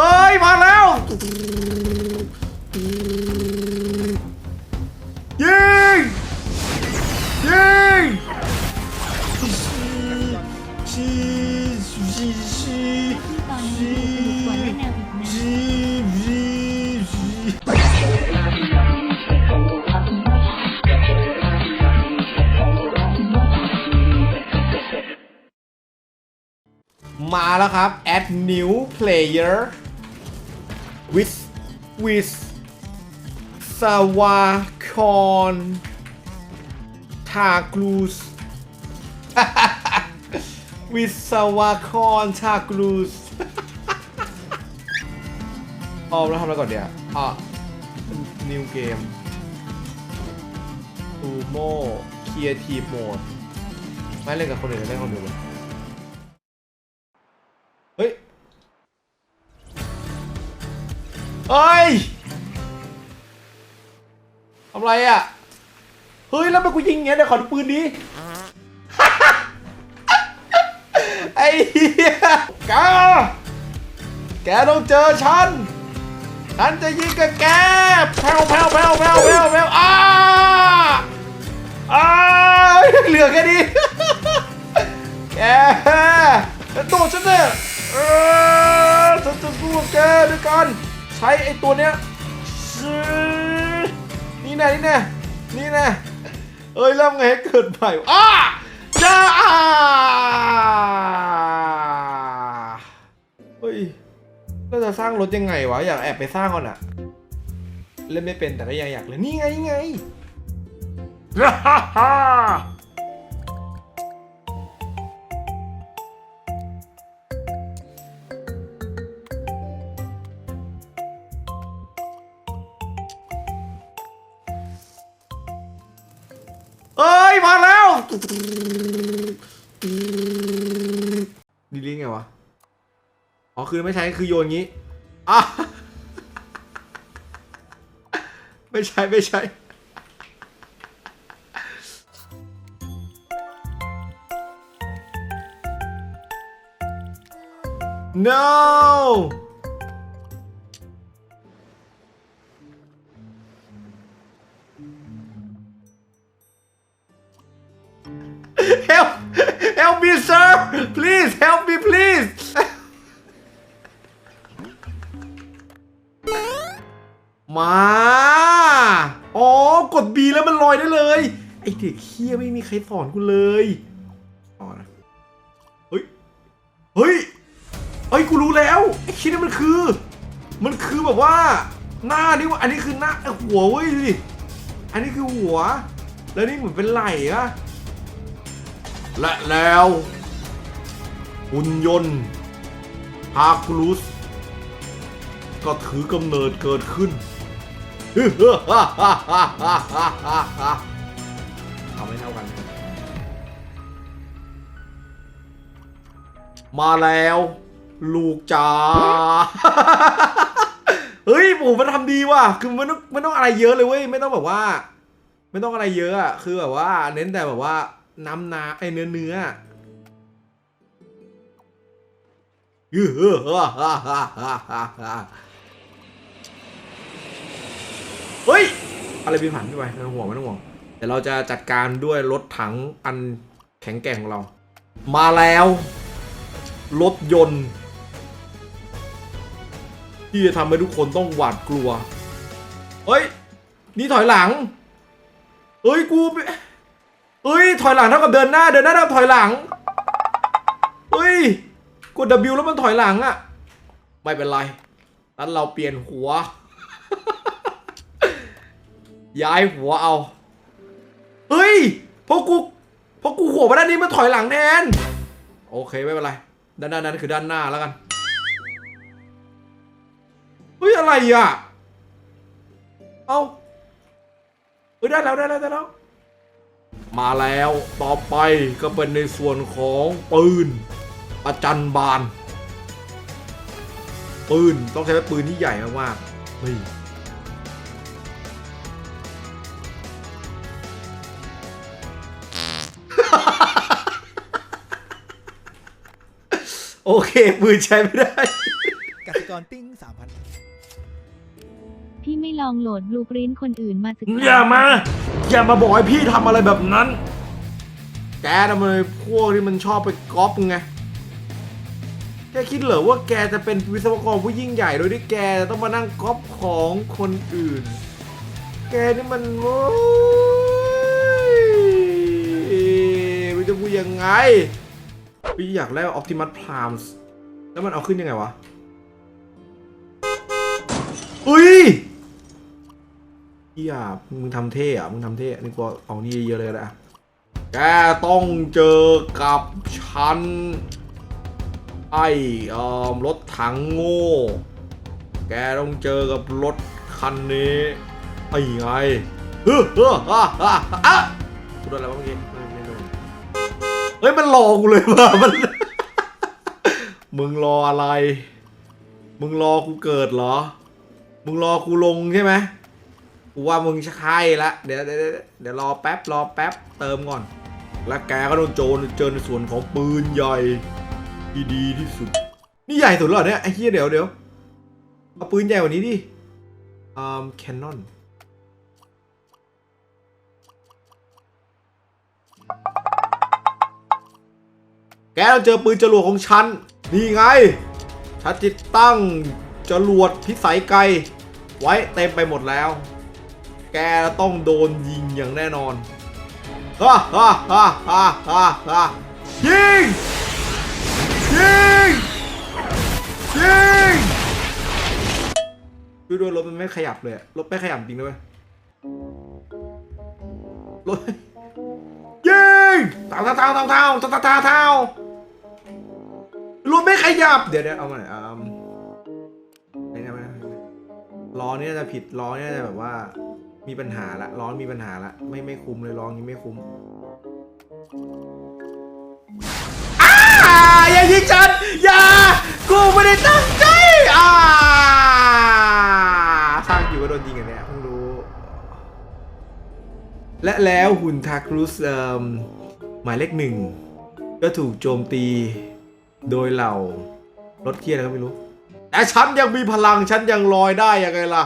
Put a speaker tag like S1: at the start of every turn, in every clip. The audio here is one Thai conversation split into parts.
S1: เอ้ยมาแล้ว ยิง ยิงชีชีชี
S2: ตอนนี้ดูกว่าได้แนวอีกนะ
S1: ชีชีชีมาแล้วครับ add new player with สวาคอนทากรูสวิศวกรชากรูสออมแล้วทำอะไรก่อนเดี๋ยวอะ new game sumo creative mode ไม่เล่นกับคนอื่นเล่นคนเดียวเลย เฮ้ยทำไรอะ เฮ้ย แล้วทำไมกูยิงอย่างเงี้ยเดี๋ยวขอดูปืนดิไอ้เหี้ยแกแกต้องเจอฉัน ฉันจะยิงกับแกแผ่วแผ่วแผ่วแผ่วแผ่วแผ่วอ้าอ้าเหลือแค่นี้แกจะโดดฉันเนี่ยเออฉันจะสู้กับแกด้วยกัน ใช้ไอ้ตัวเนี้ยนี่แน่นี่แน่นี่แน่เอ้ยแล้วไงให้เกิดใหม่อ้าจ้าเฮ้ยเราจะสร้างรถยังไงวะ อยากแอบไปสร้างก่อนอะเล่นไม่เป็นแต่ก็ยังอยากเล่นนี่ไงนี่ไง ดีลิงไงวะ อ๋อ คือไม่ใช้คือโยนงี้อะไม่ใช่ไม่ใช่ no เด็กเคี้ยไม่มีใครสอนกูเลยอนะเฮ้ย เฮ้ย เฮ้ย กูรู้แล้วไอ้คิดนี่มันคือ มันคือแบบว่า หน้านี่ว่าอันนี้คือหน้าหัวเว้ยดิ อันนี้คือหัว แล้วนี่เหมือนเป็นไหล่อะและแล้วหุ่นยนต์ฮาคูลุสก็ถือกำเนิดเกิดขึ้น เอาไม่เท่ากัน มาแล้ว ลูกจ๋าเฮ้ยปู่มันทำดีว่ะ คือมันต้องไม่ต้องอะไรเยอะเลยเว้ย ไม่ต้องแบบว่า ไม่ต้องอะไรเยอะอะคือแบบว่า เน้นแต่แบบว่า น้ำนาไอเนื้อเนื้อเฮ้ย อะไรบินผ่านพี่ไปไม่ต้องห่วงไม่ต้องห่วง เดี๋ยวเราจะจัดการด้วยรถถังอันแข็งแกร่งของเรา มาแล้ว รถยนต์ ที่จะทำให้ทุกคนต้องหวาดกลัว เฮ้ย นี่ถอยหลัง เฮ้ย กูเฮ้ย ถอยหลังเท่ากับเดินหน้า เดินหน้าเท่ากับถอยหลัง เฮ้ย กด W แล้วมันถอยหลังอะไม่เป็นไรนั้นเราเปลี่ยนหัว ย้ายหัวเอา เฮ้ยเพราะกูเพราะกูหัวมาด้านนี้มันถอยหลังแทนโอเคไม่เป็นไร ด้านหน้านั้นคือด้านหน้าแล้วกันเฮ้ยอะไรอะ เอาเฮ้ยได้แล้วได้แล้วได้แล้ว มาแล้วต่อไปก็เป็นในส่วนของปืนประจันบาน ปืนต้องใช้ปืนที่ใหญ่มากๆเโอเคปืนใช้ไม่ได้
S3: กสิกรติ้งสามพัน
S2: พี่ไม่ลองโหลดบลูปรินคนอื่นมาศึกษา
S1: อย่ามาอย่ามาบอกให้พี่ทำอะไรแบบนั้น แกทำไมพวกที่มันชอบไปก๊อปไงแกคิดเหรอว่าแกจะเป็นวิศวกรผู้ยิ่งใหญ่โดยที่แกจะต้องมานั่งก๊อปของคนอื่น แกนี่มันโว้ยไม่จะพูดยังไง พี่อยากได้ออ t ติมัสพรามส์แล้วมันเอาขึ้นยังไงวะ อุ้ยพี่อะมึงทำเท่อะมึงทำเท่อะนี่กูเอานี่เยอะเลยก็ได้อะแกต้องเจอกับฉัน ไอ้เอ่อรถถังโง่ แกต้องเจอกับรถคันนี้ ไอ้ไงเฮ้อเฮ้อฮ่าฮ่าอะกูดอะไรวะเมื่อกี้ เฮ้ยมันหลอกูเลยว่ะมัน มึงรออะไร มึงรอกูเกิดเหรอ มึงรอกูลงใช่ไหมกูว่ามึงใช่ละเดี๋ยวเดี๋ยวเดี๋ยวรอแป๊บรอแป๊บเติมก่อน แล้วแกก็โดนโจรเจอในส่วนของปืนใหญ่ที่ดีที่สุด นี่ใหญ่สุดแล้วเหรอเนี่ยไอ้เหี้ยเดี๋ยวเดี๋ยวเอาปืนใหญ่กว่านี้ดิอ่าแคนนอน แกเราเจอปืนจรวดของฉัน นี่ไง ฉันติดตั้งจรวดพิสัยไกล ไว้เต็มไปหมดแล้ว แกต้องโดนยิงอย่างแน่นอน ฮ่าฮ่าฮ่าฮ่าฮ่าฮ่ายิง ยิง ยิงดูด้วยรถมันไม่ขยับเลย รถไม่ขยับจริงด้วยรถยิงเท้าเท้าเท้าเท้าเท้าเท้าเท้า รถไม่ขยับ เดี๋ยวเดี๋ยวเอามาหน่อยอ่าไหนนะมล้อเนี่ยจะผิดล้อเนี่ยจะแบบว่า มีปัญหาละล้อมีปัญหาละไม่ไม่คุ้มเลยล้อนี้ไม่คุ้มอาอย่ายิงฉันอย่ากูไม่ได้ตั้งใจอ่าสร้างอยู่ก็โดนยิงกันเนี่ยเพิ่งรู้ และแล้วหุ่นทาครุสเอ่มหมายเลขหนึ่งก็ถูกโจมตี โดยเหล่ารถเทียอะไรก็ไม่รู้ แต่ฉันยังมีพลังฉันยังลอยได้ยังไงล่ะ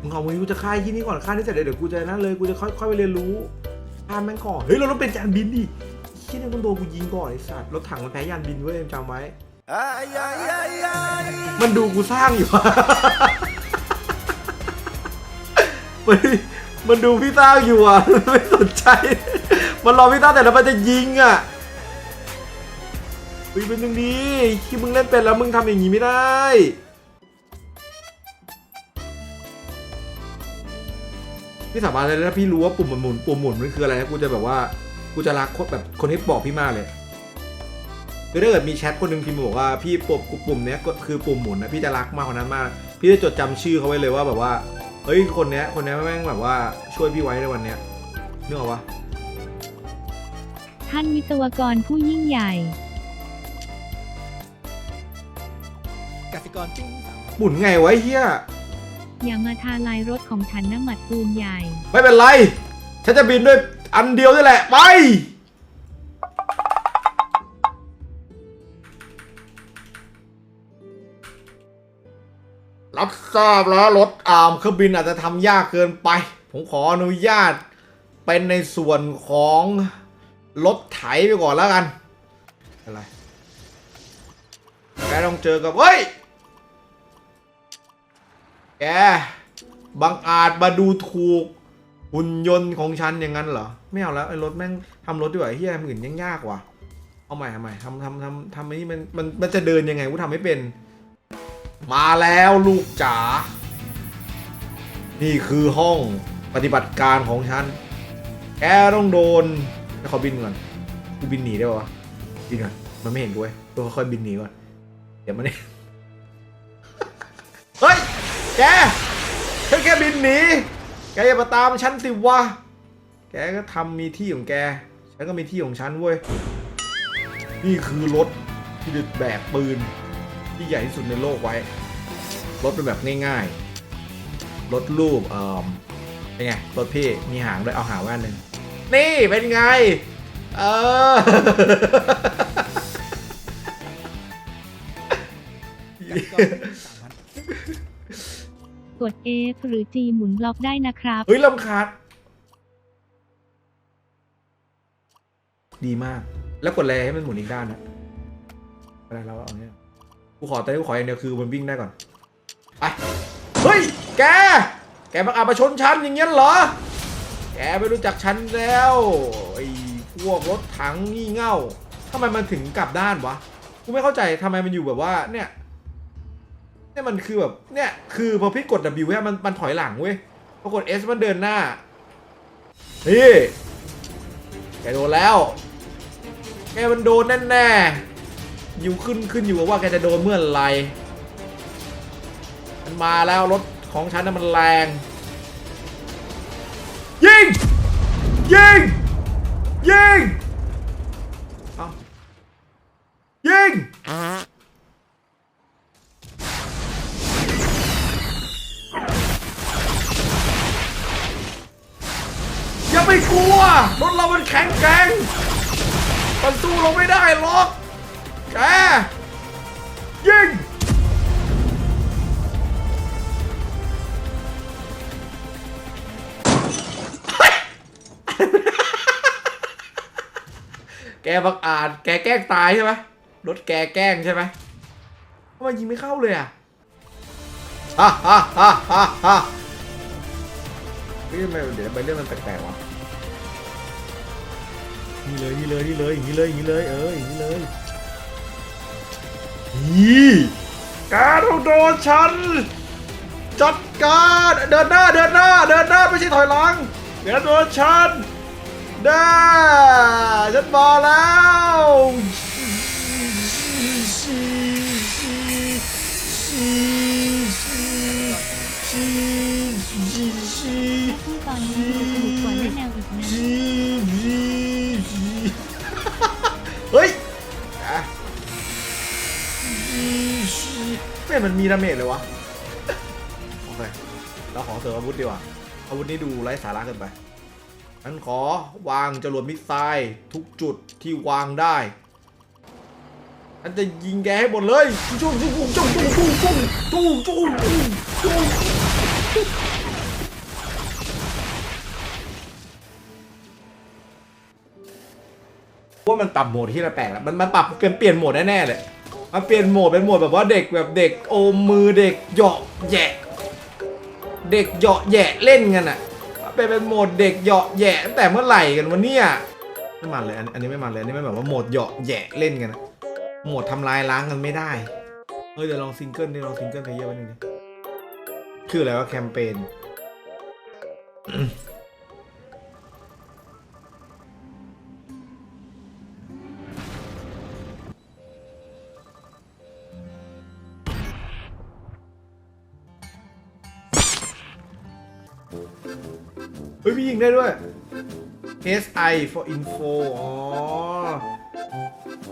S1: มึงเอามึงกูจะฆ่าไอ้ที่นี่ก่อนฆ่านี่เสร็จเดี๋ยวกูจะนั่นเลยกูจะค่อยค่อยไปเรียนรู้ฆ่าแม่งก่อนเฮ้ยเราต้องเป็นจานบินดิไอ้ที่นี่ต้องโดนกูยิงก่อนไอ้สัตว์รถถังมันแพ้ยานบินเว้ยจำไว้ มันดูกูสร้างอยู่อะมันมันดูพี่สร้างอยู่อะไม่สนใจ มันรอพี่สร้าแต่แล้วมันจะยิงอะเฮ้ยเป็นอย่างนี้ที่มึงเล่นเป็นแล้วมึงทำอย่างนี้ไม่ได้พี่สาบานเลยนะพี่รู้ว่าปุ่มมันหมุนปุ่มหมุนมันคืออะไรนะกูจะแบบว่ากูจะรักคนแบบคนที่บอกพี่มากเลยคือถ้าเกิดมีแชทคนหนึ่งพิมพ์บอกว่าพี่ปุ่มปุ่มเนี้ยก็คือปุ่มหมุนนะพี่จะรักมากกว่านั้นมาก พี่จะจดจำชื่อเขาไว้เลยว่าแบบว่าเฮ้ยคนเนี้ยคนเนี้ยแม่งแบบว่าช่วยพี่ไว้ในวันเนี้ยนึกออกปะ
S2: ท่านวิศวกรผู้ยิ่งใหญ่
S3: กสิกรติ้งสามพัน
S1: หมุนไงไวะไอ้เฮีย
S2: อย่ามาทาลายรถของฉันนะหมัดปืนใหญ่
S1: ไม่เป็นไร ฉันจะบินด้วยอันเดียวนี่แหละ ไป รับทราบแล้วรถอาร์มเครื่องบินอาจจะทำยากเกินไป ผมขออนุญาตเป็นในส่วนของ รถไถไปก่อนแล้วกัน อะไรแกต้องเจอกับเฮ้ย แกบังอาจมาดูถูกหุ่นยนต์ของฉันอย่างนั้นเหรอ ไม่เอาแล้วไอ้รถแม่งทำรถดีกว่าเฮียทำอื่นยังยากว่ะ เอาใหม่ทำใหม่ทำทำทำทำไอ้นี่มันมันมันจะเดินยังไงกูทำไม่เป็น มาแล้วลูกจ๋า นี่คือห้องปฏิบัติการของฉัน แกต้องโดน เดี๋ยวขอบินก่อนกูบินหนีได้ปะวะบินก่อนมันไม่เห็นกูเว้ยตัวค่อยบินหนีก่อนเดี๋ยวมันเนี่ยเฮ้ยแกฉันแค่บินหนีแกอย่ามาตามฉันสิวะแกก็ทำมีที่ของแก ฉันก็มีที่ของฉันเว้ย นี่คือรถที่จะแบกปืน ที่ใหญ่ที่สุดในโลกไว้ รถเป็นแบบง่ายๆ รถรูปเอ่อเป็นไง รถพี่มีหางด้วยเอาหางว้อันหนึ่ง นี่เป็นไง เออกด
S2: F หรือ G หมุนล็อกได้นะครับ
S1: เฮ้ยลำคาด ดีมาก แล้วกดแลให้มันหมุนอีกด้านนะอะไรแล้เอาเนี่ยกูขอแต่กูขออย่างเดียวคือมันวิ่งได้ก่อนไปเฮ้ย แก แกมาอาบมาชนชั้นอย่างเงี้ยเหรอ แกไม่รู้จักฉันแล้วไอ้พวกรถถังงี่เง่าทำไมมันถึงกลับด้านวะกูไม่เข้าใจทำไมมันอยู่แบบว่าเนี่ยเนี่ยมันคือแบบเนี่ยคือพอพี่กด W เนี่ยมันมันถอยหลังเว้ยพอกด S มันเดินหน้านี่แกโดนแล้ว แกมันโดนแน่ๆอยู่ขึ้นขึ้นอยู่กับว่าแกจะโดนเมื่อไหรมันมาแล้วรถของฉันน่ะมันแรง ยิง ยิง ยิงเอายิง อย่าไปกลัว รถเรามันแข็งแกร่งมันสู้เราไม่ได้หรอก แก บังอาจแกแกล้งตายใช่ไหมรถแกแกล้งใช่ไหมทำไมยิงไม่เข้าเลยอะฮ่าฮ่าฮ่าฮ่าฮ่าเฮ้ยทำไมเดี๋ยวไปเรื่องมันแปลกๆวะนี่เลยนี่เลยนี่เลยอย่างนี้เลยอย่างนี้เลยเอออย่างนี้เลยนี่แกต้องโดนฉันจัดการเดินหน้าเดินหน้าเดินหน้าไม่ใช่ถอยหลังเดี๋ยวโดนฉัน ด้ฉันมาแล้วชีชีชีชีชีชี
S2: ที่ตอนนี้ดูสนุกกว่าเล่นแนวอีกนะ
S1: ชีชีชีเฮ้ยอะชีชีไม่มันมีดาเมจเลยวะ โอเค เราขอเสริมอาวุธดีกว่า อาวุธนี้ดูไร้สาระเกินไป ฉันขอวางจรวดมิสไซล์ทุกจุดที่วางได้ฉันจะยิงแกให้หมดเลยจุ้งจุ้งจุ้งจุ้งจุ้งจุ้งจุ้งจุ้งจุ้งจุ้งว่ามันปรับโหมดที่ละแปลกแล้วมันมันปรับเปลี่ยนเปลี่ยนโหมดแน่ๆเลยมันเปลี่ยนโหมดเป็นโหมดแบบว่าเด็กแบบเด็กโอมมือเด็กเหยาะแยะ เด็กเหยาะแยะเล่นกันอะ ไปเป็นโหมดเด็กเหยาะแหยะตั้งแต่เมื่อไหร่กันวันนี้ไม่มันเลยอันนี้ไม่มันเลยอันนี้ไม่แบบว่าโหมดเหยาะแหยะเล่นกันนะโหมดทำลายล้างกันไม่ได้เฮ้ยเดี๋ยวลองซิงเกิลดิลองซิงเกิลเพลเยอร์ไว้หนึ่งดิคืออะไรวะแคมเปญ SI for info อ๋อ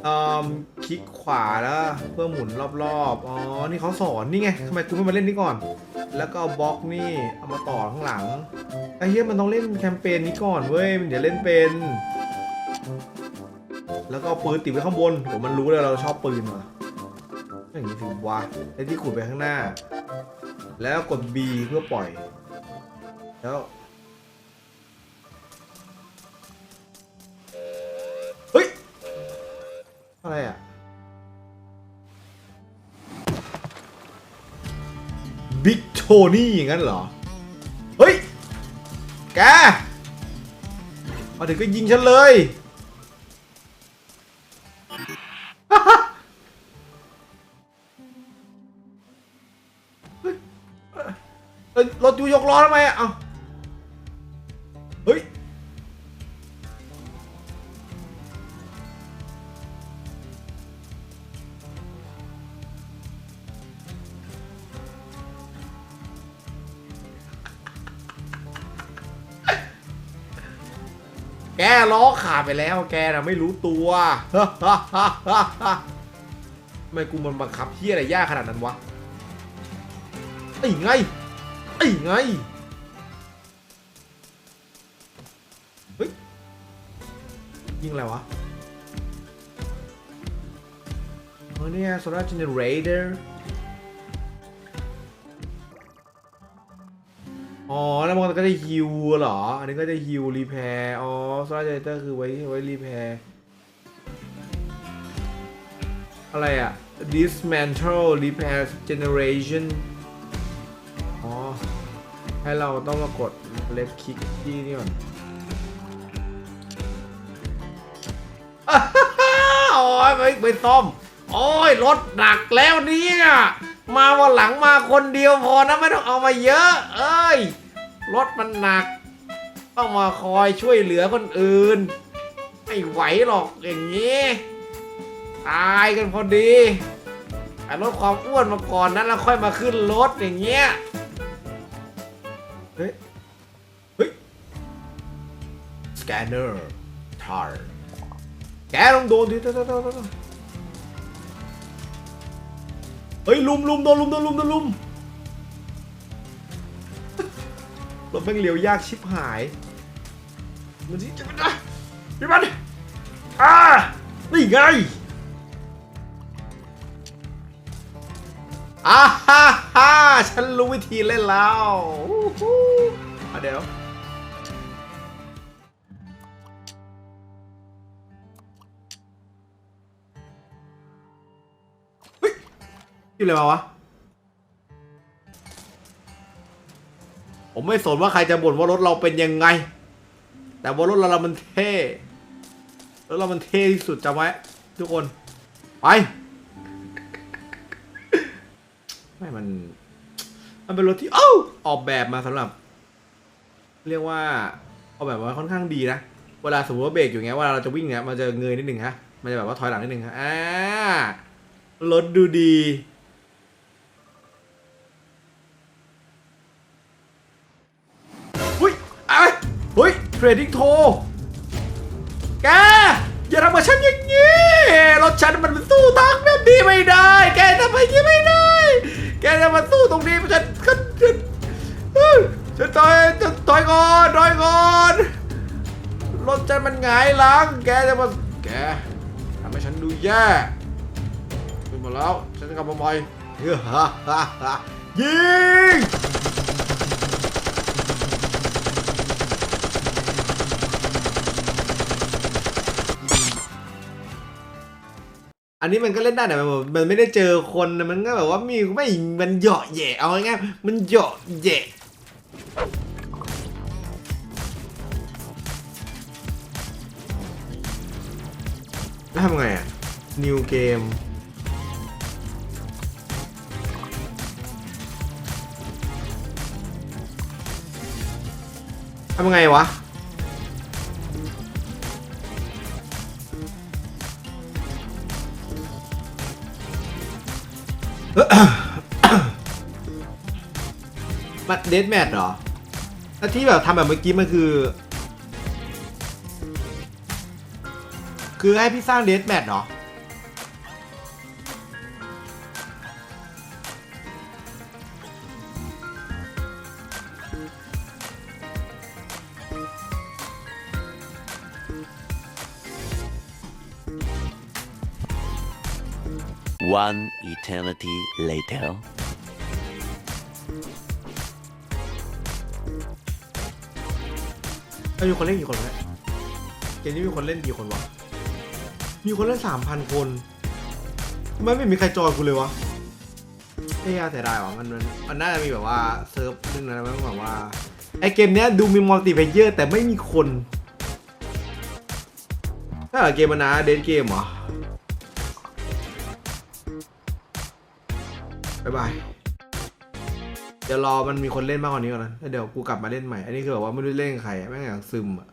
S1: อืมคลิกขวาแล้วเพื่อหมุนรอบๆ อ๋อ นี่เขาสอนนี่ไงทำไมกูไม่มาเล่นนี่ก่อน แล้วก็เอาบล็อกนี่เอามาต่อข้างหลัง ไอ้เหี้ยมันต้องเล่นแคมเปญนี้ก่อนเว้ย มันเดี๋ยวเล่นเป็น แล้วก็ปืนติดไว้ข้างบนผมมันรู้เลยเราชอบปืนว่ะอย่างนี้ถึงวะไอ้ที่ขุดไปข้างหน้า แล้วกด B เพื่อปล่อย แล้ว อะไรอะบิ๊กโทนี่อย่างนั้นเหรอ เฮ้ย แก มาถึงก็ยิงฉันเลยฮ้ยเอ้ยรถยูยกล้อทำไมอะ แกล้อขาดไปแล้ว แกนะไม่รู้ตัวทำไมกูมันบังคับเฮียอะไรยากขนาดนั้นวะไอ้ไงไอ้ไงเฮ้ยยิงอะไรวะเออเนี่ย solar อ๋อแล้วมันก็จะฮิวเหรอ อันนี้ก็จะฮิวรีแพร์อ๋อโซลาร์เจเนเตอร์คือไว้ไว้รีแพร์อะไรอะ dismantle repair generation อ๋อ ให้เราต้องมากด left click ที่นี่ก่อนโอ้ยไม่ไม่ซ่อม โอ้ยรถหนักแล้วเนี่ย มาวันหลังมาคนเดียวพอนะไม่ต้องเอามาเยอะ เอ้ยรถมันหนัก ต้องมาคอยช่วยเหลือคนอื่น ไม่ไหวหรอกอย่างนี้ ตายกันพอดีไปลดความอ้วนมาก่อนนั้นแล้วค่อยมาขึ้นรถอย่างเงี้ย เฮ้ย เฮ้ย สแกนเนอร์ทาร์แกต้องโดนดิเฮ้ยลุมลุมโดนลุมโดนลุมโดนลุมรถแม่งเลี้ยวยากชิบหาย มันที่จะมันนะพี่มันอ่านี่ไงอ่าฮ่าฮ่าฉันรู้วิธีเล่นแล้วอู้หูอะเดี๋ยว อะไรมาวะ ผมไม่สนว่าใครจะบ่นว่ารถเราเป็นยังไง แต่ว่ารถเราเรา มันเท่ รถเรา มันเท่ที่สุดจำไว้ ทุกคน ไป ไม่มัน มันเป็นรถที่ เอ้า ออกแบบมาสำหรับ เรียกว่า ออกแบบมาค่อนข้างดีนะ เวลาสมมติว่าเบรกอยู่เงี้ย เวลาเราจะวิ่งเงี้ย มันจะเงยนิดหนึ่งฮะ มันจะแบบว่าถอยหลังนิดหนึ่งฮะ อ่ารถดูดี รดดิ้งโทแกอย่าทำกับฉันอย่างนี้รถฉันมันสู้ทางแบบนี้ไม่ได้ แกทำอย่างนี้ไม่ได้ แกจะมาสู้ตรงนี้ฉันฉันฉันเอ้ยฉันถอยฉันถอยก่อนถอยก่อนรถฉันมันหงายหลัง แกจะมาแกทำให้ฉันดูแย่ขึ้นมาแล้วฉันจะกลับมาใหม่เฮ้ยฮ่าฮ่าฮ่ายิง อันนี้มันก็เล่นได้แต่มันไม่ได้เจอคนมันก็แบบว่ามีไม่มันเหยาะแย่เอาง่ายๆมันเหยาะแย่แล้วทำไงอะ new game ทำไงวะ มันเดทแมทเหรอแล้วที่แบบทำแบบเมื่อกี้มันคือ คือให้พี่สร้างเดทแมทเหรอ
S4: One eternity later.
S1: ม่มีคนเล่นกี่คนวะเนี่ยเกมนี้มีคนเล่นกี่คนวะ มีคนเล่นสามพันคนทำไมไม่มีใครจอยกูเลยวะเอ้ยเสียดายว่ะมันมันมันน่าจะมีแบบว่าเซิร์ฟนึงนะมันแบบว่าไอเกมเนี้ยดูมีมัลติเพลเยอร์แต่ไม่มีคนถ้าเหรอเกมมันนะเดนเกมเหรอ บ๊ายบาย เดี๋ยวรอมันมีคนเล่นมากกว่านี้ก่อนนะแล้วเดี๋ยวกูกลับมาเล่นใหม่ อันนี้คือแบบว่าไม่รู้เล่นกับใครอะแม่งอย่างซึมอะ